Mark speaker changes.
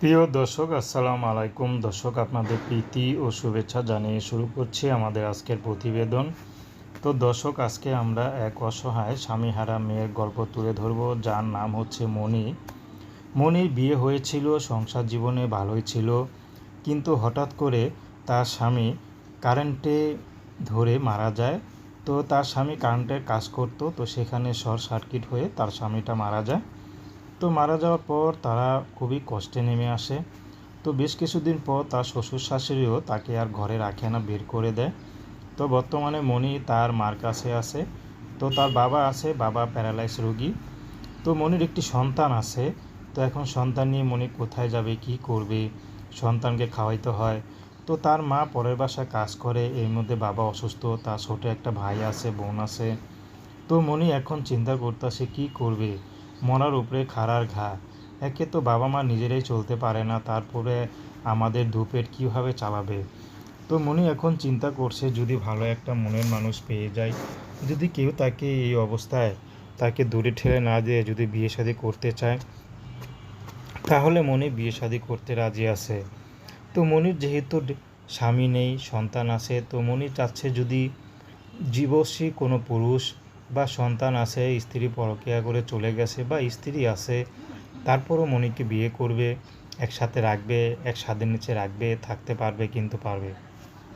Speaker 1: প্রিয় দর্শক, আসসালামু আলাইকুম। দর্শক, আপনাদের প্রীতি ও শুভেচ্ছা জানিয়ে শুরু করছি আমাদের আজকের প্রতিবেদন। তো দর্শক, আজকে আমরা এক অসহায় স্বামীহারা মেয়ের গল্প তুলে ধরব। যার নাম হচ্ছে মণি। মণির বিয়ে হয়েছিল, সংসার জীবনে ভালোই ছিল। কিন্তু হঠাৎ করে তার স্বামী কারেন্টে ধরে মারা যায়। তো তার স্বামী কারেন্টের কাজ করতো, তো সেখানে শর্ট সার্কিট হয়ে তার স্বামীটা মারা যায়। তো মারা যাওয়ার পর তারা খুবই কষ্টে নেমে আসে। তো বেশ কিছুদিন পর তার শ্বশুর শাশুড়িও তাকে আর ঘরে রাখে না, বের করে দেয়। তো বর্তমানে মণি তার মার কাছে আছে। তো তার বাবা আছে, বাবা প্যারালাইস রোগী। তো মনির একটি সন্তান আছে। তো এখন সন্তান নিয়ে মনি কোথায় যাবে, কি করবে? সন্তানকে খাওয়াইতে হয়। তো তার মা পরের বাসায় কাজ করে, এর মধ্যে বাবা অসুস্থ, তার ছোট একটা ভাই আছে, বোন আছে। তো মনি এখন চিন্তা করতেছে, কি করবে? মরার উপরে খাড়ার ঘা। একে তো বাবা মা নিজেরাই চলতে পারে না, তারপরে আমাদের ধূপের কীভাবে চালাবে? তো মনি এখন চিন্তা করছে, যদি ভালো একটা মনের মানুষ পেয়ে যায়, যদি কেউ তাকে এই অবস্থায় তাকে দূরে ঠেলে না দিয়ে যদি বিয়ে শাদী করতে চায়, তাহলে মনি বিয়ে শাদী করতে রাজি আছে। তো মনির যেহেতু স্বামী নেই, সন্তান আছে, তো মনি চাচ্ছে যদি জীবশ্রী কোনো পুরুষ বা সন্তান আছে, স্ত্রী পরকিয়া করে চলে গেছে বা স্ত্রী আছে, তারপরও মনিকে বিয়ে করবে, একসাথে রাখবে, এক স্বাদের নিচে রাখবে, থাকতে পারবে, কিন্তু পারবে।